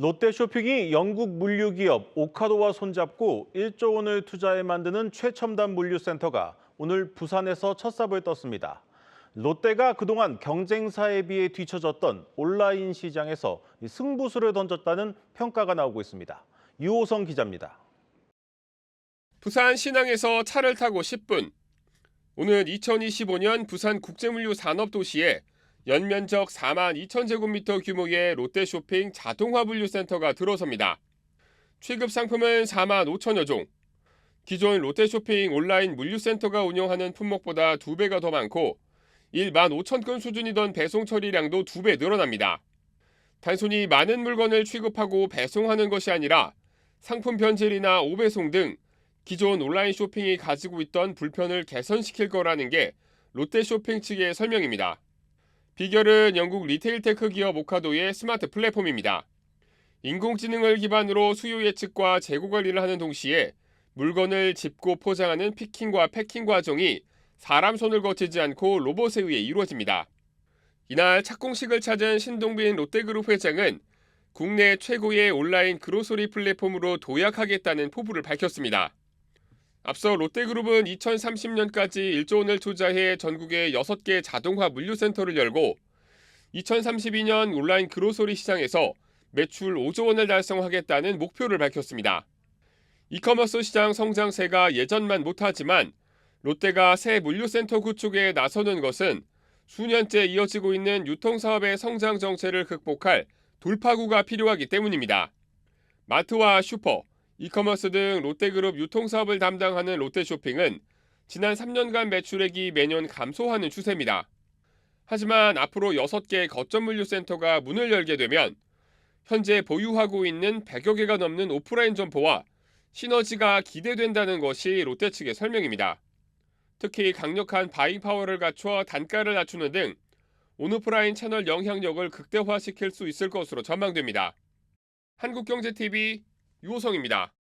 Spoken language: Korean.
롯데쇼핑이 영국 물류기업 오카도와 손잡고 1조 원을 투자해 만드는 최첨단 물류센터가 오늘 부산에서 첫 삽을 떴습니다. 롯데가 그동안 경쟁사에 비해 뒤처졌던 온라인 시장에서 승부수를 던졌다는 평가가 나오고 있습니다. 유호성 기자입니다. 부산 신항에서 차를 타고 10분. 오늘 2025년 부산 국제물류 산업도시에 연면적 4만 2천 제곱미터 규모의 롯데쇼핑 자동화 분류센터가 들어섭니다. 취급 상품은 4만 5천여 종. 기존 롯데쇼핑 온라인 물류센터가 운영하는 품목보다 2배가 더 많고 1만 5천 건 수준이던 배송 처리량도 2배 늘어납니다. 단순히 많은 물건을 취급하고 배송하는 것이 아니라 상품 변질이나 오배송 등 기존 온라인 쇼핑이 가지고 있던 불편을 개선시킬 거라는 게 롯데쇼핑 측의 설명입니다. 비결은 영국 리테일 테크 기업 오카도의 스마트 플랫폼입니다. 인공지능을 기반으로 수요 예측과 재고 관리를 하는 동시에 물건을 집고 포장하는 피킹과 패킹 과정이 사람 손을 거치지 않고 로봇에 의해 이루어집니다. 이날 착공식을 찾은 신동빈 롯데그룹 회장은 국내 최고의 온라인 그로소리 플랫폼으로 도약하겠다는 포부를 밝혔습니다. 앞서 롯데그룹은 2030년까지 1조 원을 투자해 전국에 6개 자동화 물류센터를 열고 2032년 온라인 그로소리 시장에서 매출 5조 원을 달성하겠다는 목표를 밝혔습니다. 이커머스 시장 성장세가 예전만 못하지만 롯데가 새 물류센터 구축에 나서는 것은 수년째 이어지고 있는 유통사업의 성장 정체를 극복할 돌파구가 필요하기 때문입니다. 마트와 슈퍼, 이커머스 등 롯데그룹 유통사업을 담당하는 롯데쇼핑은 지난 3년간 매출액이 매년 감소하는 추세입니다. 하지만 앞으로 6개 거점 물류센터가 문을 열게 되면 현재 보유하고 있는 100여 개가 넘는 오프라인 점포와 시너지가 기대된다는 것이 롯데 측의 설명입니다. 특히 강력한 바잉 파워를 갖춰 단가를 낮추는 등 온오프라인 채널 영향력을 극대화시킬 수 있을 것으로 전망됩니다. 한국경제TV 유호성입니다.